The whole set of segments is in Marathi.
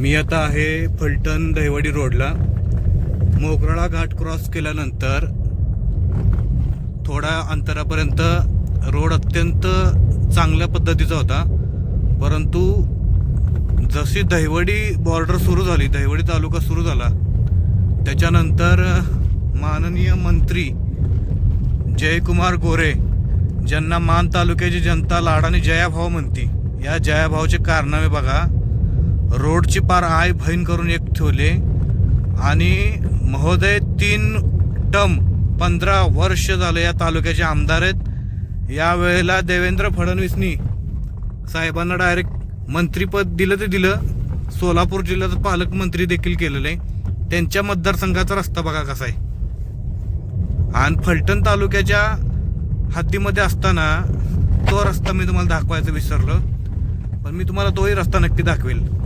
मी आता आहे फलटण दहिवडी रोडला. मोगराळा घाट क्रॉस केल्यानंतर थोड्या अंतरापर्यंत रोड अत्यंत चांगल्या पद्धतीचा होता. परंतु जशी दहिवडी बॉर्डर सुरू झाली दहिवडी तालुका सुरू झाला त्याच्यानंतर माननीय मंत्री जयकुमार गोरे ज्यांना मान तालुक्याची जनता लाडाने जयाभाव म्हणती या जयाभावचे कारनामे बघा रोडची पार आय बहीण करून एक ठेवले. आणि महोदय तीन टम पंधरा वर्ष झालं या तालुक्याचे आमदार आहेत. यावेळेला देवेंद्र फडणवीसनी साहेबांना डायरेक्ट मंत्रीपद दिलं ते दिलं. सोलापूर जिल्ह्याचं पालकमंत्री देखील केलेलं. आहे त्यांच्या मतदारसंघाचा रस्ता बघा कसा आहे. आणि फलटण तालुक्याच्या हद्दीमध्ये असताना तो रस्ता मी तुम्हाला दाखवायचं विसरलो. पण मी तुम्हाला तोही रस्ता नक्की दाखवेल.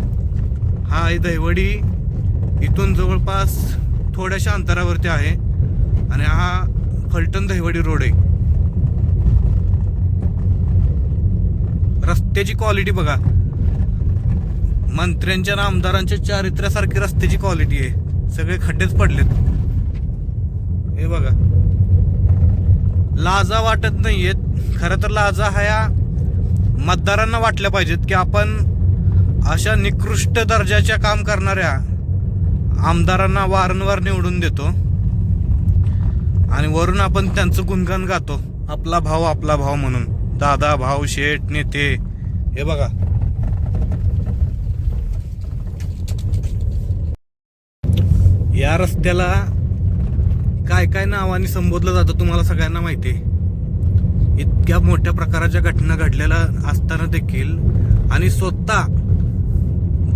हा आहे दहिवडी इथून जवळपास थोड्याशा अंतरावरती आहे. आणि हा फलटण दहिवडी रोड आहे. रस्त्याची क्वालिटी बघा. मंत्र्यांच्या आणि आमदारांच्या चारित्र्यासारखी रस्त्याची क्वालिटी आहे. सगळे खड्डेच पडलेत. हे बघा. लाजा वाटत नाहीयेत. खरं तर लाजा ह्या मतदारांना वाटल्या पाहिजेत की आपण अशा निकृष्ट दर्जाच्या काम करणाऱ्या आमदारांना वारंवार निवडून देतो. आणि वरून आपण त्यांचं गुणगान गातो. आपला भाव आपला भाव म्हणून. दादा भाऊ शेठ नेते. हे बघा. या रस्त्याला काय काय नावाने संबोधलं जातं तुम्हाला सगळ्यांना माहिती आहे. इतक्या मोठ्या प्रकाराच्या घटना घडलेल्या असताना देखील आणि स्वतः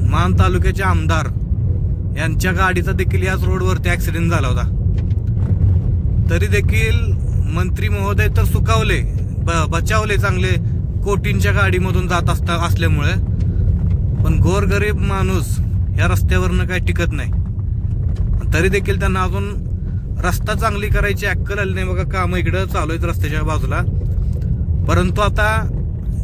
मान तालुक्याचे आमदार यांच्या गाडीचा देखील याच रोडवरती ॲक्सिडेंट झाला होता. तरी देखील मंत्री महोदय तर सुकावले ब बचावले चांगले कोटींच्या गाडीमधून जात असता असल्यामुळे. पण गोरगरीब माणूस या रस्त्यावरनं काही टिकत नाही. तरी देखील त्यांना अजून रस्ता चांगली करायची अक्कल आली नाही. बघा कामं इकडं चालू आहेत रस्त्याच्या बाजूला. परंतु आता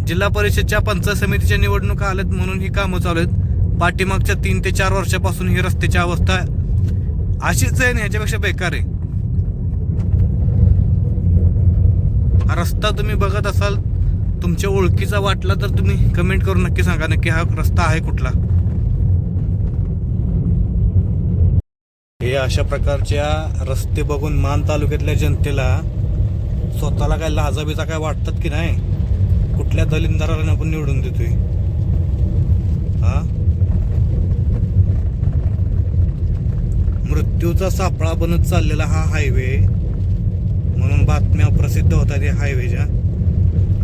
जिल्हा परिषदच्या पंचायत समितीच्या निवडणुका आल्यात म्हणून ही कामं चालू आहेत. पाठीमागच्या तीन ते चार वर्षापासून ही रस्त्याची अवस्था अशीच आहे ना ह्याच्यापेक्षा बेकार आहे. हा रस्ता तुम्ही बघत असाल तुमच्या ओळखीचा वाटला तर तुम्ही कमेंट करून नक्की सांगा नक्की हा रस्ता आहे कुठला? हे अशा प्रकारच्या रस्ते बघून मान तालुक्यातल्या जनतेला स्वतःला काय लाजाबीचा काय वाटतात की नाही? कुठल्या दलिंदाराला आपण निवडून देतोय? हा? मृत्यूचा सापळा बनत चाललेला हा हायवे म्हणून बातम्या प्रसिद्ध होतात या हायवेच्या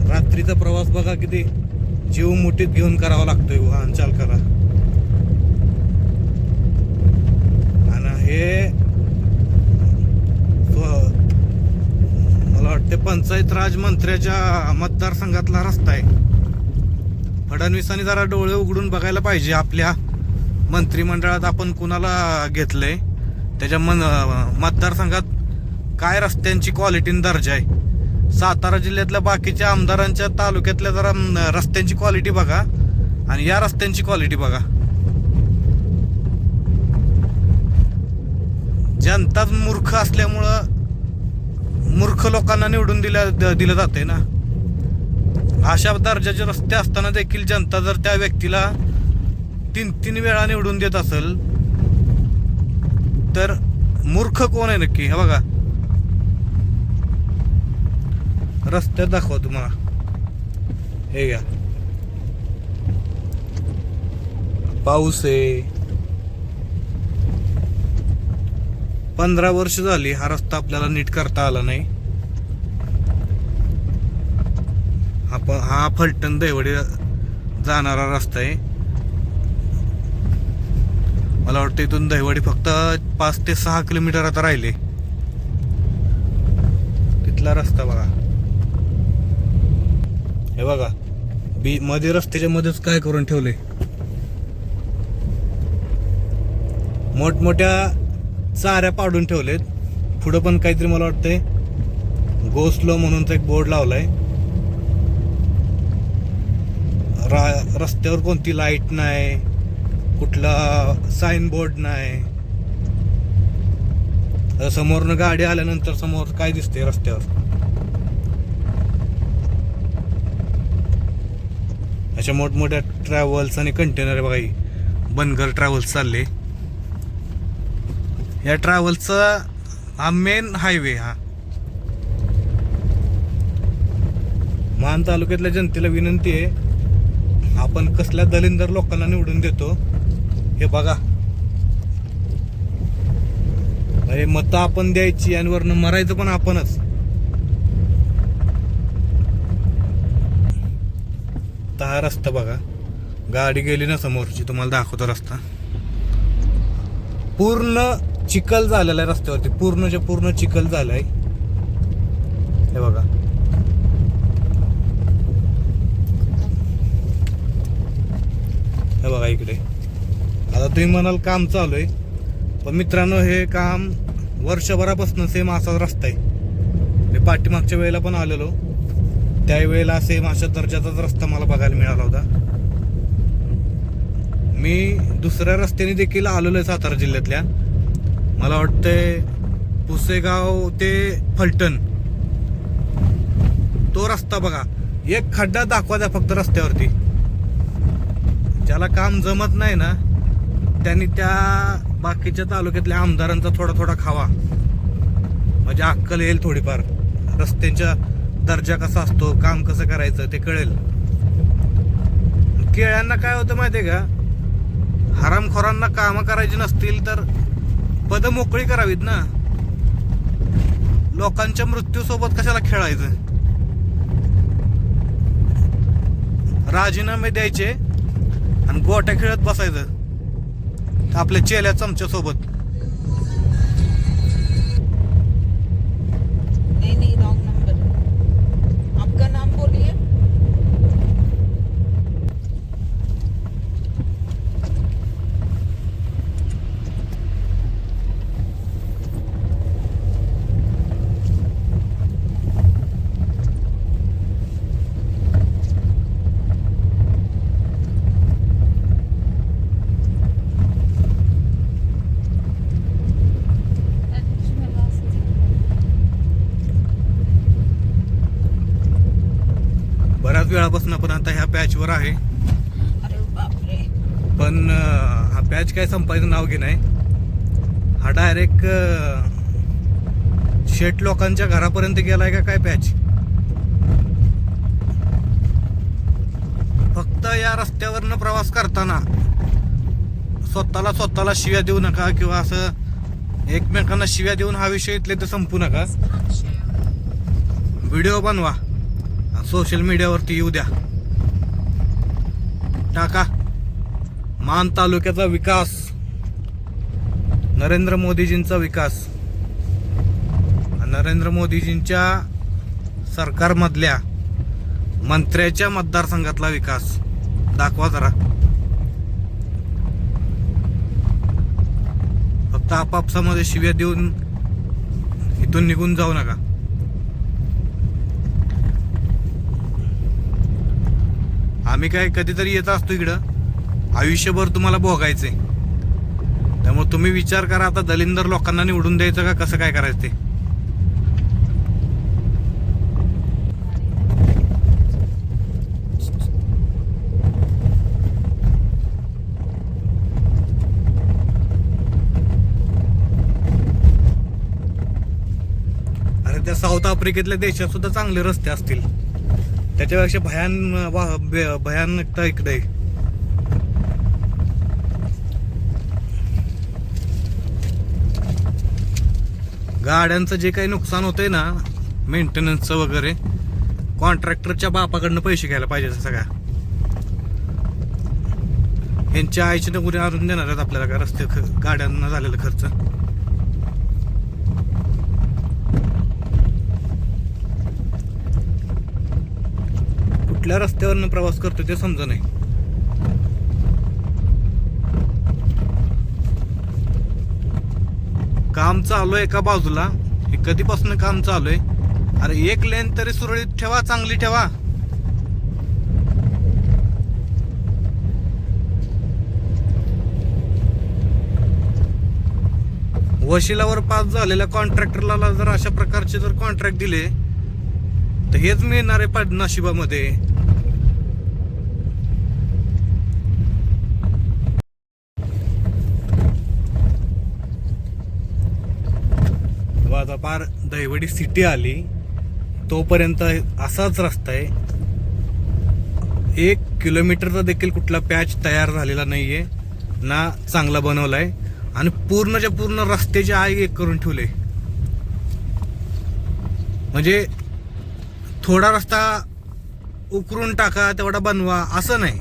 रात्रीचा प्रवास बघा किती जीव मुठीत घेऊन करावा लागतोय वाहन चालकाला. आणि हे मला वाटते पंचायत राज मंत्र्याच्या मतदारसंघातला रस्ता आहे. फडणवीसांनी जरा डोळे उघडून बघायला पाहिजे आपल्या मंत्रिमंडळात आपण कुणाला घेतलंय? त्याच्या मन मतदारसंघात काय रस्त्यांची क्वालिटी दर्जा आहे? सातारा जिल्ह्यातल्या बाकीच्या आमदारांच्या तालुक्यातल्या जरा रस्त्यांची क्वालिटी बघा आणि या रस्त्यांची क्वालिटी बघा. जनताच मूर्ख असल्यामुळं मूर्ख लोकांना निवडून दिल्या द- दिलं जाते ना. अशा दर्जाचे रस्ते असताना देखील जनता जर त्या व्यक्तीला तीन तीन वेळा निवडून देत असेल तर मूर्ख कोण आहे नक्की? हे बघा. रस्त्यात दाखवा तुम्हाला. हे घ्या. पाऊस आहे. पंधरा वर्ष झाली हा रस्ता आपल्याला नीट करता आला नाही. आपण हा फलटण दैवडी जाणारा रस्ता आहे. मला वाटतं इथून दहिवाडी फक्त पाच ते सहा किलोमीटर आता राहिले. तिथला रस्ता बघा. हे बघा बी मध्ये रस्त्याच्या मध्येच काय करून ठेवले मोठमोठ्या चाऱ्या पाडून ठेवलेत. पुढं पण काहीतरी मला वाटतंय गो स्लो म्हणूनचा एक बोर्ड लावलाय. रा रस्त्यावर कोणती लाइट नाही. कुठला साईनबोर्ड नाही. समोरनं गाडी आल्यानंतर समोर काय दिसते रस्त्यावर? अशा मोठमोठ्या ट्रॅव्हल्स आणि कंटेनर बघा बनगर ट्रॅव्हल्स चालले. या ट्रॅव्हल्सचा हा मेन हायवे हा. मान तालुक्यातल्या जनतेला विनंती आहे आपण कसल्या दलिंदर लोकांना निवडून देतो हे बघा. अरे मतं आपण द्यायची आणि वरनं मरायचं पण आपणच. हा रस्ता बघा. गाडी गेली ना समोरची तुम्हाला दाखवतो रस्ता. पूर्ण चिखल झालेला आहे रस्त्यावरती. पूर्णच्या पूर्ण चिखल झालाय. हे बघा. हे बघा इकडे. तुम्ही म्हणाल काम चालू आहे. पण मित्रांनो हे काम वर्षभरापासून सेम असाच रस्ता आहे. मी पाठीमागच्या वेळेला पण आलेलो. त्यावेळेला सेम अशा दर्जाचाच रस्ता मला बघायला मिळाला होता. मी दुसऱ्या रस्त्याने देखील आलेलो आहे सातारा जिल्ह्यातल्या. मला वाटतंय पुसेगाव ते फलटण. तो रस्ता बघा. एक खड्डा दाखवा द्या फक्त रस्त्यावरती. ज्याला काम जमत नाही ना त्यांनी त्या बाकीच्या तालुक्यातल्या आमदारांचा थोडा थोडा खावा. म्हणजे अक्कल येईल थोडीफार. रस्त्यांच्या दर्जा कसा असतो काम कसं करायचं ते कळेल. केळ्यांना काय होतं माहितीये का? हरामखोरांना कामं करायची नसतील तर पद मोकळी करावीत ना. लोकांच्या मृत्यूसोबत कशाला खेळायचं? राजीनामे द्यायचे आणि गोट्या खेळत बसायचं. आपल्या चेल्या चमच्यासोबत. वेळापासून आपण आता ह्या पॅचवर आहे. अरे बाप रे पण हा पॅच काय संपायचं नाव घे नाही हा डायरेक्ट शेट लोकांच्या घरापर्यंत गेलाय का काय पॅच? फक्त या रस्त्यावरनं प्रवास करताना स्वतःला स्वतःला शिव्या देऊ नका किंवा असं एकमेकांना शिव्या देऊन हा विषय इथले तर संपू नका. व्हिडिओ बनवा. सोशल मीडियावरती येऊ द्या. टाका. मान तालुक्याचा विकास. नरेंद्र मोदीजींचा विकास. नरेंद्र मोदीजींच्या सरकारमधल्या मंत्र्याच्या मतदारसंघातला विकास. दाखवा जरा. फक्त आपापसामध्ये शिव्या देऊन इथून निघून जाऊ नका. आम्ही काय कधीतरी येत असतो इकडं. आयुष्यभर तुम्हाला भोगायचंय. त्यामुळे तुम्ही विचार करा आता दलिंदर लोकांना निवडून द्यायचं का? कसं काय करायचं ते? अरे त्या साऊथ आफ्रिकेतल्या देशात सुद्धा चांगले रस्ते असतील. त्याच्यापेक्षा भयान वा- बे- भयानकता इकडे. गाड्यांचं जे काही नुकसान होतंय ना मेंटेनन्सचं वगैरे कॉन्ट्रॅक्टरच्या बापाकडनं पैसे घ्यायला पाहिजे सगळ्या यांच्या आईची तर आणून देणार आहेत आपल्याला का रस्ते ख- गाड्यांना झालेला खर्च? कुठल्या रस्त्यावरनं प्रवास करतो ते समज नाही काम चालू आहे एका बाजूला. हे कधीपासून काम चालू आहे? अरे एक लेन तरी सुरळीत ठेवा चांगली ठेवा. वशिलावर पास झालेल्या कॉन्ट्रॅक्टरला जर अशा प्रकारचे जर कॉन्ट्रॅक्ट दिले तर हेच मिळणार आहे नशिबामध्ये आता पार दैवडी सिटी आली तोपर्यंत असाच रस्ता आहे. एक किलोमीटरचा देखील कुठला पॅच तयार झालेला नाहीये ना चांगला बनवलाय आणि पूर्णच्या पूर्ण रस्त्याचे आय एक करून ठेवले म्हणजे थोडा रस्ता उकरून टाका तेवढा बनवा असं नाही.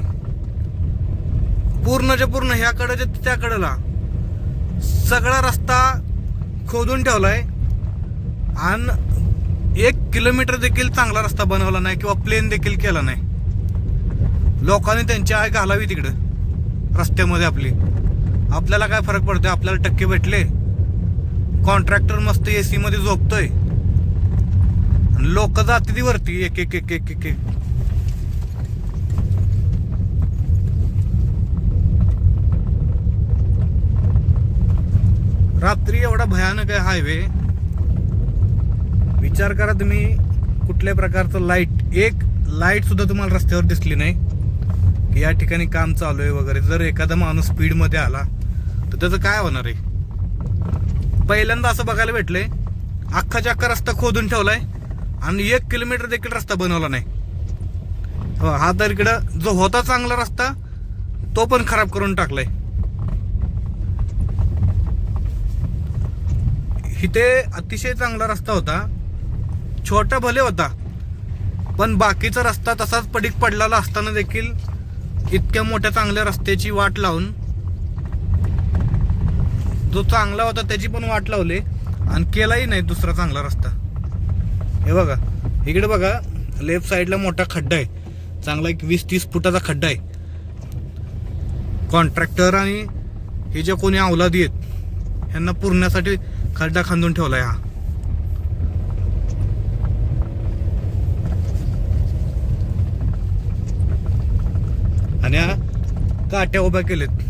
पूर्णच्या पूर्ण ह्याकडे त्याकडेला सगळा रस्ता खोदून ठेवलाय आणि एक किलोमीटर देखील चांगला रस्ता बनवला नाही किंवा प्लेन देखील केला नाही. लोकांनी त्यांची आय घालावी तिकडं रस्त्यामध्ये आपली. आपल्याला काय फरक पडतोय? आपल्याला टक्के भेटले. कॉन्ट्रॅक्टर मस्त ए सीमध्ये झोपतोय. लोक जाते ती वरती एक एक एक एक एक एक. रात्री एवढा भयानक आहे हायवे विचार करा तुम्ही कुठल्या प्रकारचं लाइट एक लाइट सुद्धा तुम्हाला रस्त्यावर दिसली नाही. की या ठिकाणी काम चालू आहे वगैरे. जर एखादा माणूस स्पीडमध्ये आला तर त्याचं काय होणार आहे? पहिल्यांदा असं बघायला भेटलंय अख्खाच्या अख्खा रस्ता खोदून ठेवलाय आणि एक किलोमीटर देखील रस्ता बनवला नाही. हो, हा तर इकडं जो होता चांगला रस्ता तो पण खराब करून टाकलाय. इथे अतिशय चांगला रस्ता होता. छोटा भले होता पण बाकीचा रस्ता तसाच पडीक पडलेला असताना देखील इतक्या मोठ्या चांगल्या रस्त्याची वाट लावून जो चांगला होता त्याची पण वाट लावली आणि केलाही नाही दुसरा चांगला रस्ता. हे बघा इकडे बघा लेफ्ट साईडला मोठा खड्डा आहे. चांगला एक वीस तीस फुटाचा खड्डा आहे. कॉन्ट्रॅक्टर आणि हे जे कोणी अवलादी आहेत ह्यांना पुरण्यासाठी खड्डा खांदून ठेवला आहे हा. काट्या उभ्या केलेत.